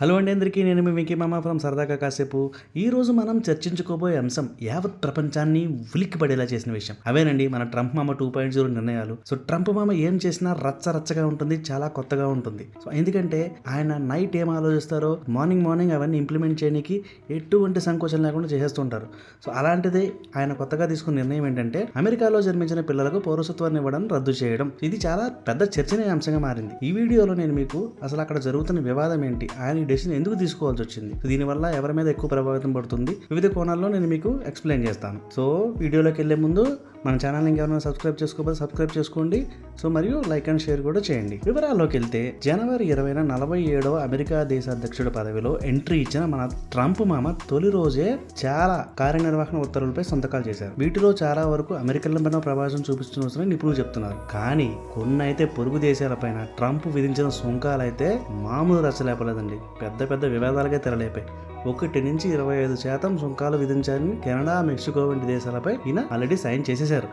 Hello అండి అందరికీ నేను మీ వెంకీ మామ ఫ్రమ్ సరదాగా కాసేపు. ఈరోజు మనం చర్చించుకోబోయే అంశం యావత్ ప్రపంచాన్ని ఉలిక్కి పడేలా చేసిన విషయం. అవేనండి మన ట్రంప్ మామ టూ పాయింట్ జీరో నిర్ణయాలు. సో ట్రంప్ మామ ఏం చేసినా రచ్చ రచ్చగా ఉంటుంది చాలా కొత్తగా ఉంటుంది. సో ఎందుకంటే ఆయన నైట్ ఏం ఆలోచిస్తారో మార్నింగ్ మార్నింగ్ అవన్నీ ఇంప్లిమెంట్ చేయడానికి ఎటువంటి సంకోచం లేకుండా చేసేస్తుంటారు సో అలాంటిదే ఆయన కొత్తగా తీసుకున్న నిర్ణయం ఏంటంటే అమెరికాలో జన్మించిన పిల్లలకు పౌరసత్వాన్ని ఇవ్వడం రద్దు చేయడం. ఇది చాలా పెద్ద చర్చనీయ అంశంగా మారింది. ఈ వీడియోలో నేను మీకు అసలు అక్కడ జరుగుతున్న వివాదం ఏంటి ఆయన ఈ డెసిషన్ ఎందుకు తీసుకోవాల్సి వచ్చింది? దీనివల్ల ఎవరి మీద ఎక్కువ ప్రభావితం పడుతుంది? వివిధ కోణాల్లో నేను మీకు ఎక్స్ప్లెయిన్ చేస్తాను. సో వీడియోలోకి వెళ్ళే ముందు మన ఛానల్ ఇంకెవరైనా సబ్స్క్రైబ్ చేసుకోకపోతే సబ్స్క్రైబ్ చేసుకోండి. సో మరియు లైక్ అండ్ షేర్ కూడా చేయండి. వివరాల్లోకి వెళ్తే జనవరి ఇరవైన నలభై ఏడవ అమెరికా దేశ అధ్యక్షుడి పదవిలో ఎంట్రీ ఇచ్చిన మన ట్రంప్ మామ తొలి రోజే చాలా కార్యనిర్వహణ ఉత్తర్వులపై సంతకాలు చేశారు. వీటిలో చాలా వరకు అమెరికన్ల పైన ప్రభావం చూపిస్తున్న నిపుణులు చెప్తున్నారు. కానీ కొన్ని అయితే పొరుగు దేశాలపైన ట్రంప్ విధించిన సుంకాలు అయితే మామూలు రచ్చలేపలేదండి. పెద్ద పెద్ద వివాదాలకే తెరలేపాయి. ఒకటి నుంచి ఇరవై ఐదు శాతం సుంకాలు విధించారని కెనడా మెక్సికో వంటి దేశాలపై ఈయన ఆల్రెడీ సైన్ చేసేశారు.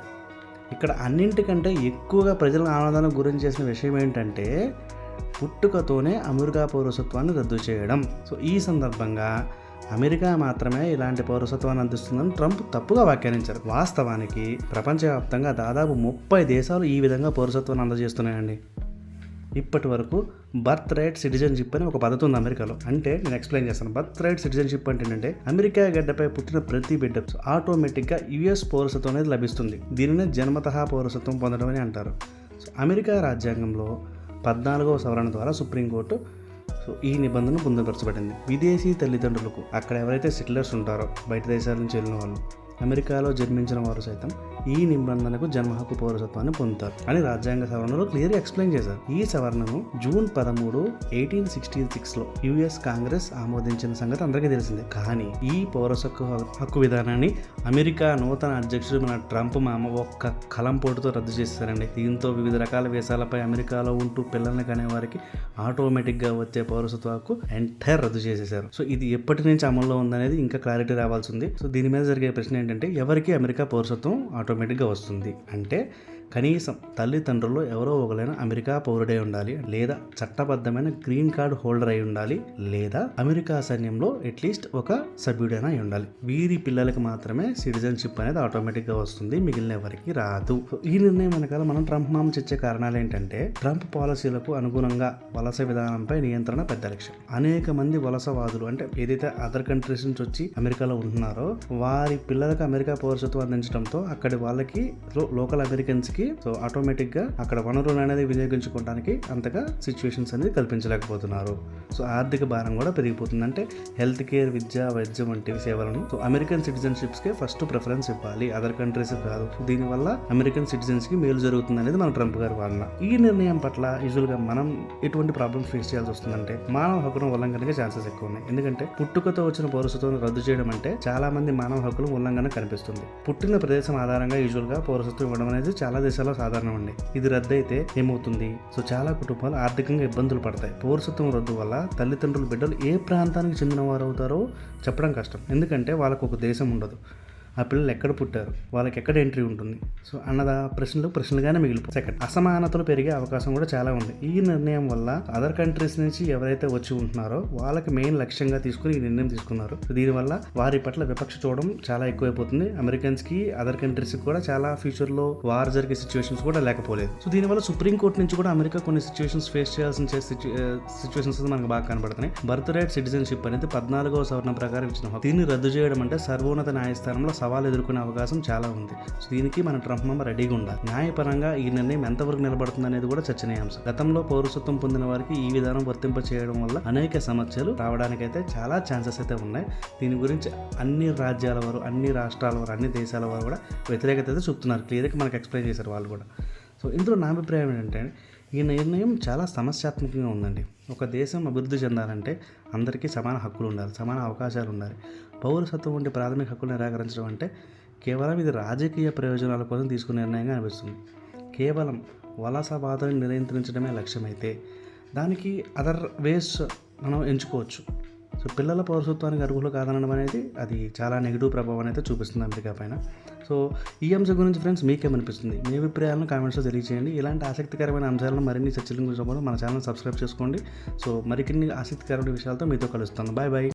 ఇక్కడ అన్నింటికంటే ఎక్కువగా ప్రజల ఆనందానికి గురించి చేసిన విషయం ఏంటంటే పుట్టుకతోనే అమెరికా పౌరసత్వాన్ని రద్దు చేయడం. సో ఈ సందర్భంగా అమెరికా మాత్రమే ఇలాంటి పౌరసత్వాన్ని అందిస్తుందని ట్రంప్ తప్పుగా వ్యాఖ్యానించారు. వాస్తవానికి ప్రపంచవ్యాప్తంగా దాదాపు ముప్పై దేశాలు ఈ విధంగా పౌరసత్వాన్ని అందజేస్తున్నాయండి. ఇప్పటి వరకు బర్త్ రైట్ సిటిజన్షిప్ అని ఒక పద్ధతి ఉంది అమెరికాలో. అంటే నేను ఎక్స్ప్లెయిన్ చేస్తాను. బర్త్ రైట్ సిటిజన్షిప్ అంటే ఏంటంటే అమెరికా గడ్డపై పుట్టిన ప్రతి బిడ్డ ఆటోమేటిక్గా యుఎస్ పౌరసత్వం అనేది లభిస్తుంది. దీనినే జన్మతహా పౌరసత్వం పొందడం అని అంటారు. సో అమెరికా రాజ్యాంగంలో పద్నాలుగవ సవరణ ద్వారా సుప్రీంకోర్టు సో ఈ నిబంధన పొందుపరచబడింది. విదేశీ తల్లిదండ్రులకు అక్కడ ఎవరైతే సెటిలర్స్ ఉంటారో బయట దేశాల నుంచి వెళ్ళిన వాళ్ళు అమెరికాలో జన్మించిన వారు సైతం ఈ నిబంధనకు జన్మ హక్కు పౌరసత్వాన్ని పొందుతారు. అని రాజ్యాంగ సవరణలో క్లియర్ ఎక్స్ప్లెయిన్ చేశారు. ఈ సవరణను జూన్ పదమూడు ఎయిటీన్ సిక్స్టీ సిక్స్లో యుఎస్ కాంగ్రెస్ ఆమోదించిన సంగతి అందరికీ తెలిసిందే. కానీ ఈ పౌరసత్వ హక్కు విధానాన్ని అమెరికా నూతన అధ్యక్షుడు మన ట్రంప్ మామ ఒక్క కలం పోటుతో రద్దు చేశారండి దీంతో వివిధ రకాల వేషాలపై అమెరికాలో ఉంటూ పిల్లల్ని కనే వారికి ఆటోమేటిక్గా వచ్చే పౌరసత్వ హక్కు ఎంటైర్ రద్దు చేసేశారు. సో ఇది ఎప్పటి నుంచి అమల్లో ఉందనేది ఇంకా క్లారిటీ రావాల్సి ఉంది. సో దీని మీద జరిగే ప్రశ్న ఏంటంటే ఎవరికి అమెరికా పౌరసత్వం ఆటోమేటిక్గా వస్తుంది. అంటే కనీసం తల్లిదండ్రులు ఎవరో ఒకరైనా అమెరికా పౌరుడై ఉండాలి లేదా చట్టబద్ధమైన గ్రీన్ కార్డ్ హోల్డర్ అయి ఉండాలి లేదా అమెరికా సైన్యంలో అట్లీస్ట్ ఒక సభ్యుడైనా అయి ఉండాలి. వీరి పిల్లలకు మాత్రమే సిటిజన్షిప్ అనేది ఆటోమేటిక్గా వస్తుంది మిగిలిన ఎవరికి రాదు. ఈ నిర్ణయం వెనకాల మనం ట్రంప్ మామ చర్చే కారణాలు ఏంటంటే ట్రంప్ పాలసీలకు అనుగుణంగా వలస విధానంపై నియంత్రణ పెద్ద లక్ష్యం. అనేక మంది వలసవాదులు అంటే ఏదైతే అదర్ కంట్రీస్ నుంచి వచ్చి అమెరికాలో ఉంటున్నారో వారి పిల్లలకు అమెరికా పౌరసత్వం అందించడంతో అక్కడి వాళ్ళకి లోకల్ అమెరికన్స్ కి. సో ఆటోమేటిక్గా అక్కడ వనరులు అనేది వినియోగించుకోవడానికి అంతగా సిచ్యువేషన్స్ అనేది కల్పించలేకపోతున్నారు. సో ఆర్థిక భారం కూడా పెరిగిపోతుంది. అంటే హెల్త్ కేర్ విద్య వైద్యం వంటి సేవలను సో అమెరికన్ సిటిజన్షిప్స్కే ఫస్ట్ ప్రిఫరెన్స్ ఇవ్వాలి. అదర్ కంట్రీస్ కాదు. దీనివల్ల అమెరికన్ సిటిజన్స్కి మేలు జరుగుతుంది అనేది మన ట్రంప్ గారి వాదన. ఈ నిర్ణయం పట్ల యూజువల్గా మనం ఎటువంటి ప్రాబ్లమ్స్ ఫేస్ చేయాల్సి వస్తుందంటే మానవ హక్కుల ఉల్లంఘనకి ఛాన్సెస్ ఎక్కువ ఉన్నాయి ఎందుకంటే పుట్టుకతో వచ్చిన పౌరసత్వం రద్దు చేయడం అంటే చాలా మంది మానవ హక్కులు ఉల్లంఘన కనిపిస్తుంది. పుట్టిన ప్రదేశం ఆధారంగా యూజువల్గా పౌరసత్వం ఇవ్వడం అనేది చాలా దేశాల్లో సాధారణం అండి. ఇది రద్దు అయితే ఏమవుతుంది? సో చాలా కుటుంబాలు ఆర్థికంగా ఇబ్బందులు పడతాయి. పౌరసత్వం రద్దు వల్ల తల్లిదండ్రులు బిడ్డలు ఏ ప్రాంతానికి చెందిన వారు అవుతారో చెప్పడం కష్టం. ఎందుకంటే వాళ్ళకు ఒక దేశం ఉండదు. ఆ పిల్లలు ఎక్కడ పుట్టారు వాళ్ళకి ఎక్కడ ఎంట్రీ ఉంటుంది? సో అన్నదా ప్రశ్నలు ప్రశ్నలుగానే మిగిలిపోయి సెకండ్ అసమానతలు పెరిగే అవకాశం కూడా చాలా ఉంది. ఈ నిర్ణయం వల్ల అదర్ కంట్రీస్ నుంచి ఎవరైతే వచ్చి ఉంటున్నారో వాళ్ళకి మెయిన్ లక్ష్యంగా తీసుకుని ఈ నిర్ణయం తీసుకున్నారు. సో దీనివల్ల వారి పట్ల విపక్ష చూడడం చాలా ఎక్కువైపోతుంది. అమెరికన్స్కి అదర్ కంట్రీస్ కూడా చాలా ఫ్యూచర్లో వార్ జరిగే సిచ్యువేషన్స్ కూడా లేకపోలేదు. సో దీనివల్ల సుప్రీం కోర్టు నుంచి కూడా అమెరికా కొన్ని సిచ్యువేషన్స్ ఫేస్ చేయాల్సిన సిచ్యువేషన్స్ మనకు బాగా కనబడుతున్నాయి. బర్త్ రైట్ సిటిజన్షిప్ అనేది పద్నాలుగో సవరణ ప్రకారం ఇచ్చిన దీన్ని రద్దు చేయడం అంటే సర్వోన్నత న్యాయస్థానంలో సవాలు ఎదుర్కొనే అవకాశం చాలా ఉంది. సో దీనికి మన ట్రంప్ మామ రెడీగా ఉండాలి. న్యాయపరంగా ఈ నిర్ణయం ఎంతవరకు నిలబడుతుంది అనేది కూడా చర్చనీయాంశం. గతంలో పౌరసత్వం పొందిన వారికి ఈ విధానం వర్తింప చేయడం వల్ల అనేక సమస్యలు రావడానికైతే చాలా ఛాన్సెస్ అయితే ఉన్నాయి. దీని గురించి అన్ని రాజ్యాల వారు అన్ని రాష్ట్రాల వారు అన్ని దేశాల వారు కూడా వ్యతిరేకత అయితే చూపుతున్నారు. క్లియర్గా మనకు ఎక్స్ప్లెయిన్ చేశారు వాళ్ళు కూడా. సో ఇందులో నా అభిప్రాయం ఏంటంటే ఈ నిర్ణయం చాలా సమస్యాత్మకంగా ఉందండి. ఒక దేశం అభివృద్ధి చెందాలంటే అందరికీ సమాన హక్కులు ఉండాలి సమాన అవకాశాలు ఉండాలి. పౌరసత్వం వంటి ప్రాథమిక హక్కులను నిరాకరించడం అంటే కేవలం ఇది రాజకీయ ప్రయోజనాల కోసం తీసుకునే నిర్ణయంగా అనిపిస్తుంది. కేవలం వలసవాదాన్ని నియంత్రించడమే లక్ష్యమైతే దానికి అదర్ వేస్ మనం ఎంచుకోవచ్చు. సో పిల్లల పౌరసత్వానికి అర్హులు కాదనడం అనేది అది చాలా నెగిటివ్ ప్రభావం అయితే చూపిస్తుంది అమెరికా పైన. సో ఈ అంశం గురించి ఫ్రెండ్స్ మీకేమనిపిస్తుంది? మీ అభిప్రాయాలను కామెంట్స్లో తెలియజేయండి ఇలాంటి ఆసక్తికరమైన అంశాలను మరిన్ని చర్చల గురించి మన ఛానల్ సబ్స్క్రైబ్ చేసుకోండి. సో మరికొన్ని ఆసక్తికరమైన విషయాలతో మీతో కలుస్తాను. Bye bye.